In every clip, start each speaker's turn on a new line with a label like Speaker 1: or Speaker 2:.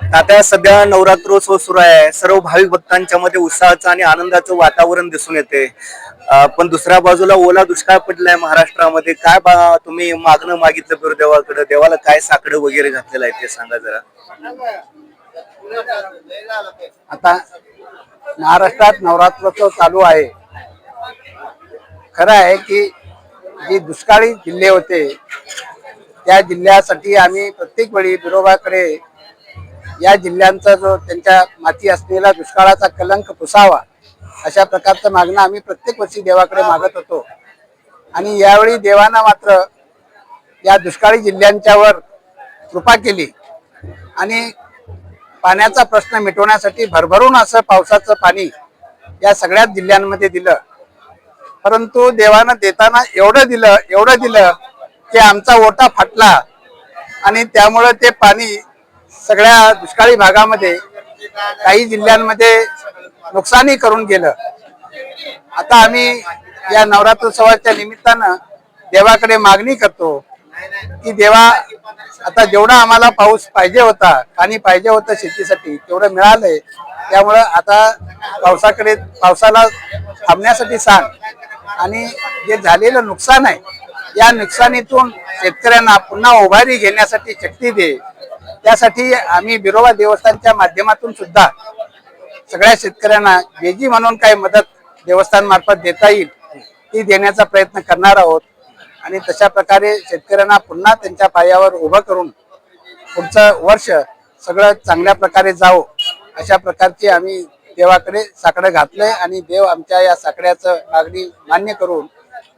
Speaker 1: आता सध्या नवरात्रोत्सव सुरू आहे. सर्व भाविक भक्तांच्या मध्ये उत्साहाचं आणि आनंदाचं वातावरण दिसून येते. पण दुसऱ्या बाजूला ओला दुष्काळ पडलाय महाराष्ट्रामध्ये. काय बा तुम्ही मागणं मागितलं बरं देवाकडे. देवाला काय साकडं वगैरे घातलेलं आहे ते सांगा जरा.
Speaker 2: आता महाराष्ट्रात नवरात्रोत्सव चालू आहे. खरं आहे की जे दुष्काळी जिल्हे होते त्या जिल्ह्यासाठी आम्ही प्रत्येक वेळी बिरोबाकडे या जिल्ह्यांचा जो त्यांच्या माती असलेला दुष्काळाचा कलंक पुसावा अशा प्रकारचं मागणं आम्ही प्रत्येक वर्षी देवाकडे मागत होतो. आणि यावेळी देवानं मात्र या दुष्काळी जिल्ह्यांच्यावर कृपा केली आणि पाण्याचा प्रश्न मिटवण्यासाठी भरभरून असं पावसाचं पाणी या सगळ्याच जिल्ह्यांमध्ये दिलं. परंतु देवानं देताना एवढं दिलं एवढं दिलं की आमचा ओटा फाटला आणि त्यामुळं ते पाणी सगळ्या दुष्काळी भागामध्ये काही जिल्ह्यांमध्ये नुकसानी करून गेलं. आता आम्ही या नवरात्रोत्सवाच्या निमित्तानं देवाकडे मागणी करतो की देवा आता जेवढा आम्हाला पाऊस पाहिजे होता पाणी पाहिजे होतं शेतीसाठी तेवढं मिळालंय. त्यामुळं आता पावसाकडे पावसाला थांबण्यासाठी सांग. आणि जे झालेलं नुकसान आहे या नुकसानीतून शेतकऱ्यांना पुन्हा उभारी घेण्यासाठी शक्ती दे. त्यासाठी आम्ही बिरोबा देवस्थानच्या माध्यमातून सुद्धा सगळ्या शेतकऱ्यांना जे जी म्हणून काही मदत देवस्थान मार्फत देता येईल ती देण्याचा प्रयत्न करणार आहोत. आणि तशा प्रकारे शेतकऱ्यांना पुन्हा त्यांच्या पायावर उभं करून पुढचं वर्ष सगळं चांगल्या प्रकारे जावं अशा प्रकारची आम्ही देवाकडे साकडं घातलंय आणि देव आमच्या या साकड्याचं मागणी मान्य करून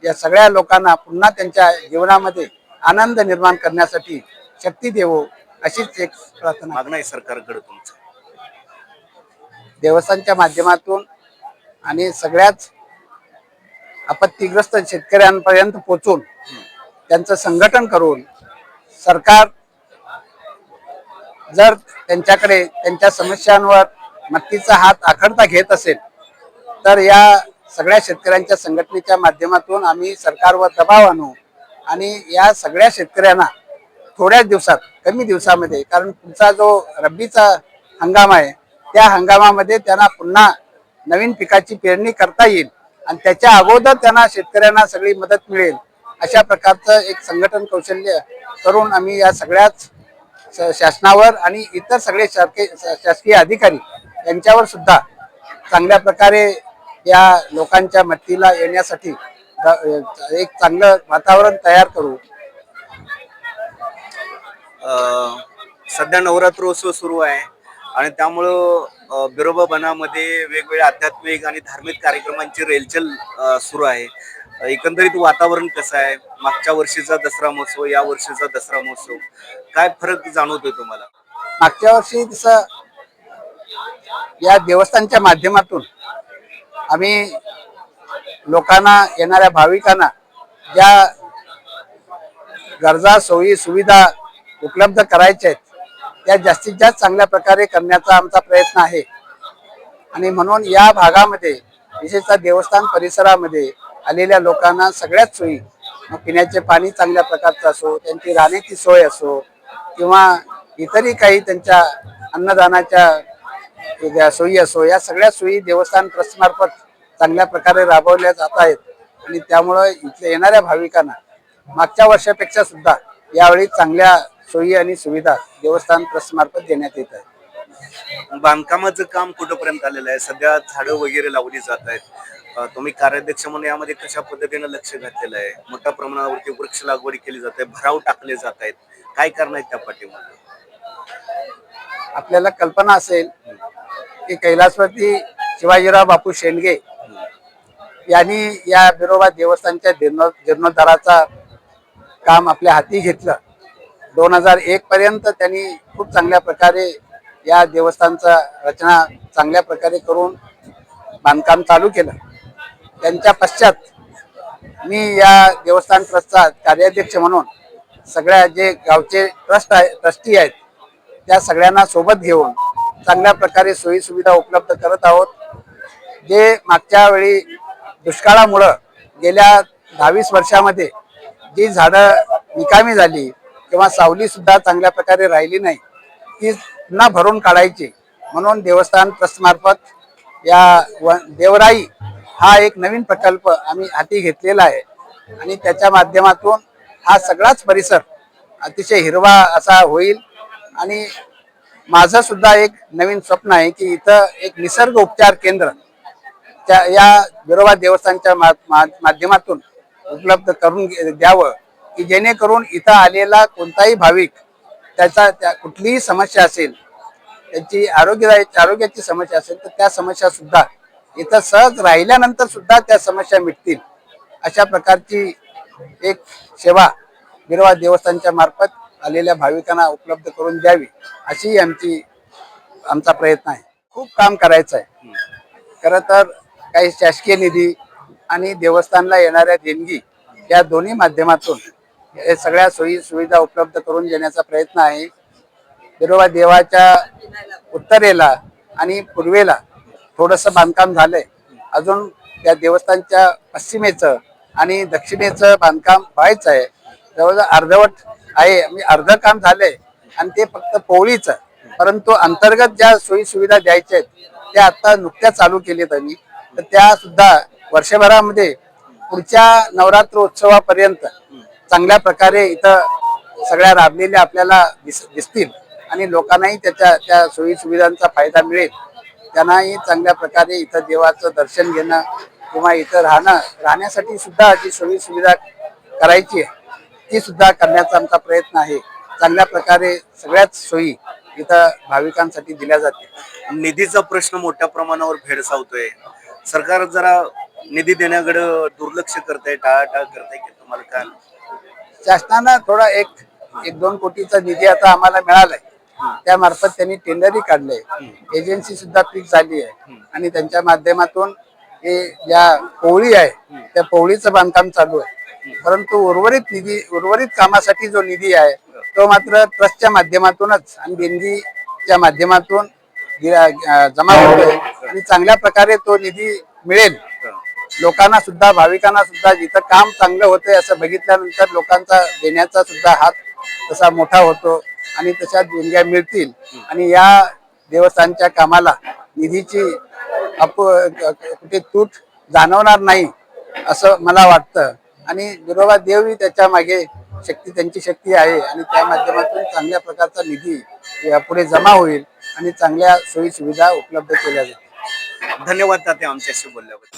Speaker 2: या सगळ्या लोकांना पुन्हा त्यांच्या जीवनामध्ये आनंद निर्माण करण्यासाठी शक्ती देवो अशीच एक प्रार्थना.
Speaker 1: मागणं आहे सरकारकडे तुमचं.
Speaker 2: देवस्थानच्या माध्यमातून आणि सगळ्याच आपत्तीग्रस्त शेतकऱ्यांपर्यंत पोहोचून त्यांचं संघटन करून सरकार जर त्यांच्याकडे त्यांच्या समस्यांवर नक्कीचा हात आखडता घेत असेल तर या सगळ्या शेतकऱ्यांच्या संघटनेच्या माध्यमातून आम्ही सरकारवर दबाव आणू आणि या सगळ्या शेतकऱ्यांना थोड्याच दिवसात कमी दिवसामध्ये कारण पुढचा जो रब्बीचा हंगाम आहे त्या हंगामामध्ये त्यांना पुन्हा नवीन पिकाची पेरणी करता येईल आणि त्याच्या अगोदर त्यांना शेतकऱ्यांना सगळी मदत मिळेल अशा प्रकारचं एक संघटन कौशल्य करून आम्ही या सगळ्याच शासनावर आणि इतर सगळे शासकीय शासकीय अधिकारी यांच्यावर सुद्धा चांगल्या प्रकारे या लोकांच्या मदतीला येण्यासाठी एक चांगलं वातावरण तयार करू.
Speaker 1: सध्या नवरात्रोत्सव सुरू आहे. आणि त्यामुळं बिरोबा बनामध्ये वेगवेगळ्या आध्यात्मिक आणि धार्मिक कार्यक्रमांची रेलचल सुरू आहे. एकंदरीत वातावरण कसं आहे? मागच्या वर्षीचा दसरा महोत्सव या वर्षीचा दसरा महोत्सव काय फरक जाणवतोय तुम्हाला?
Speaker 2: मागच्या वर्षी जसं या देवस्थानच्या माध्यमातून आम्ही लोकांना येणाऱ्या भाविकांना ज्या गरजा सोयी सुविधा उपलब्ध करायच्या आहेत. त्या जास्तीत जास्त चांगल्या प्रकारे करण्याचा आमचा प्रयत्न आहे. आणि म्हणून या भागामध्ये विशेषतः देवस्थान परिसरामध्ये आलेल्या लोकांना सगळ्याच सोयी मग पिण्याचे पाणी चांगल्या प्रकारचं असो त्यांची राहण्याची सोय असो किंवा इतरही काही त्यांच्या अन्नदानाच्या ज्या सोयी असो या सगळ्या सोयी देवस्थान ट्रस्टमार्फत चांगल्या प्रकारे राबवल्या जात आहेत. आणि त्यामुळं इथल्या येणाऱ्या भाविकांना मागच्या वर्षापेक्षा सुद्धा यावेळी चांगल्या सोयी आणि सुविधा देवस्थान ट्रस्टमार्फत देण्यात येत आहेत.
Speaker 1: बांधकामाचं काम कुठंपर्यंत आलेलं आहे? सध्या झाडं वगैरे लावली जात आहेत. अं, तुम्ही कार्याध्यक्ष म्हणून यामध्ये कशा पद्धतीनं लक्ष घातलेलं आहे? मोठ्या प्रमाणावरती वृक्ष लागवड केली जाते भराव टाकले जात आहेत. काय करणार आहेत त्या पाठीमागे?
Speaker 2: आपल्याला कल्पना असेल की कैलासपती शिवाजीराव बापू शेंडगे यांनी या बिरोबा देवस्थानच्या जीर्णो जीर्णोद्धाराचा काम आपल्या हाती घेतलं. दोन हजार एक पर्यंत त्यांनी खूप चांगल्या प्रकारे या देवस्थानचा रचना चांगल्या प्रकारे करून बांधकाम चालू केलं. त्यांच्या पश्चात मी या देवस्थान ट्रस्टचा कार्याध्यक्ष म्हणून सगळ्या जे गावचे ट्रस्ट आहे ट्रस्टी आहेत त्या सगळ्यांना सोबत घेऊन चांगल्या प्रकारे सोयीसुविधा उपलब्ध करत आहोत. जे मागच्या वेळी दुष्काळामुळं गेल्या दहावीस वर्षामध्ये जी झाडं निकामी झाली किंवा सावली सुद्धा चांगल्या प्रकारे राहिली नाही ती पुन्हा भरून काढायची. म्हणून देवस्थान ट्रस्टमार्फत या व- देवराई हा एक नवीन प्रकल्प आम्ही हाती घेतलेला आहे. आणि त्याच्या माध्यमातून हा सगळाच परिसर अतिशय हिरवा असा होईल. आणि माझं सुद्धा एक नवीन स्वप्न आहे की इथं एक निसर्ग उपचार केंद्र त्या या विरोबा देवस्थानच्या मा- मा- माध्यमातून उपलब्ध करून घे- द्यावं. की जेणेकरून इथं आलेला कोणताही भाविक त्याचा त्या कुठलीही समस्या असेल त्यांची आरोग्य आरोग्याची समस्या असेल तर त्या समस्या सुद्धा इथं सहज राहिल्यानंतर सुद्धा त्या समस्या मिटतील. अशा प्रकारची एक सेवा गिरवा देवस्थानच्या मार्फत आलेल्या भाविकांना उपलब्ध करून द्यावी अशी आमची आमचा प्रयत्न आहे. खूप काम करायचं आहे खरं तर काही शासकीय निधी आणि देवस्थानला येणाऱ्या देणगी या दोन्ही माध्यमातून हे सगळ्या सोयी सुविधा उपलब्ध करून देण्याचा प्रयत्न आहे. विरोबा देवाच्या उत्तरेला आणि पूर्वेला थोडंसं बांधकाम झालंय. अजून त्या देवस्थानच्या पश्चिमेचं आणि दक्षिणेचं बांधकाम व्हायचं आहे. जवळजवळ अर्धवट आहे. म्हणजे अर्ध काम झालंय आणि ते फक्त पोळीचं. परंतु अंतर्गत ज्या सोयी सुविधा द्यायच्या आहेत त्या आता नुकत्या चालू केल्यात आम्ही. तर त्या सुद्धा वर्षभरामध्ये पुढच्या नवरात्र उत्सवापर्यंत चांगल्या प्रकारे इथं सगळ्या राबलेल्या आपल्याला दिस दिसतील. आणि लोकांनाही त्याच्या त्या सोयी सुविधांचा फायदा मिळेल. त्यांनाही चांगल्या प्रकारे इथं देवाचं दर्शन घेणं किंवा इथं राहणं राहण्यासाठी सुद्धा जी सोयी सुविधा करायची आहे ती सुद्धा करण्याचा आमचा प्रयत्न आहे. चांगल्या प्रकारे सगळ्याच सोयी इथं भाविकांसाठी दिल्या जातील.
Speaker 1: निधीचा प्रश्न मोठ्या प्रमाणावर भेडसावतोय. सरकार जरा निधी देण्याकडे दुर्लक्ष करतंय टाळाटाळ करतंय की तुम्हाला काय?
Speaker 2: शासनानं थोडा एक एक दोन कोटीचा निधी आता आम्हाला मिळालाय. त्या मार्फत त्यांनी टेंडरही काढले एजन्सी सुद्धा फिक्स झाली आहे. आणि त्यांच्या माध्यमातून हे ज्या पोळी आहे त्या पोळीचं बांधकाम चालू आहे. परंतु उर्वरित निधी उर्वरित कामासाठी जो निधी आहे तो मात्र ट्रस्टच्या माध्यमातूनच आणि देणगीच्या माध्यमातून जमा होतोय. आणि चांगल्या प्रकारे तो निधी मिळेल. लोकांना सुद्धा भाविकांना सुद्धा जिथं काम चांगलं होतंय असं बघितल्यानंतर लोकांचा देण्याचा सुद्धा हात तसा मोठा होतो आणि तशा देणग्या मिळतील. आणि या देवस्थानच्या कामाला निधीची अप कुठे तूट जाणवणार नाही असं मला वाटतं. आणि बिरोबा देवही त्याच्यामागे शक्ती त्यांची शक्ती आहे आणि त्या माध्यमातून चांगल्या प्रकारचा निधी यापुढे जमा होईल आणि चांगल्या सोयी सुविधा उपलब्ध केल्या जातील.
Speaker 1: धन्यवाद तात्या आमच्याशी बोलल्याबद्दल.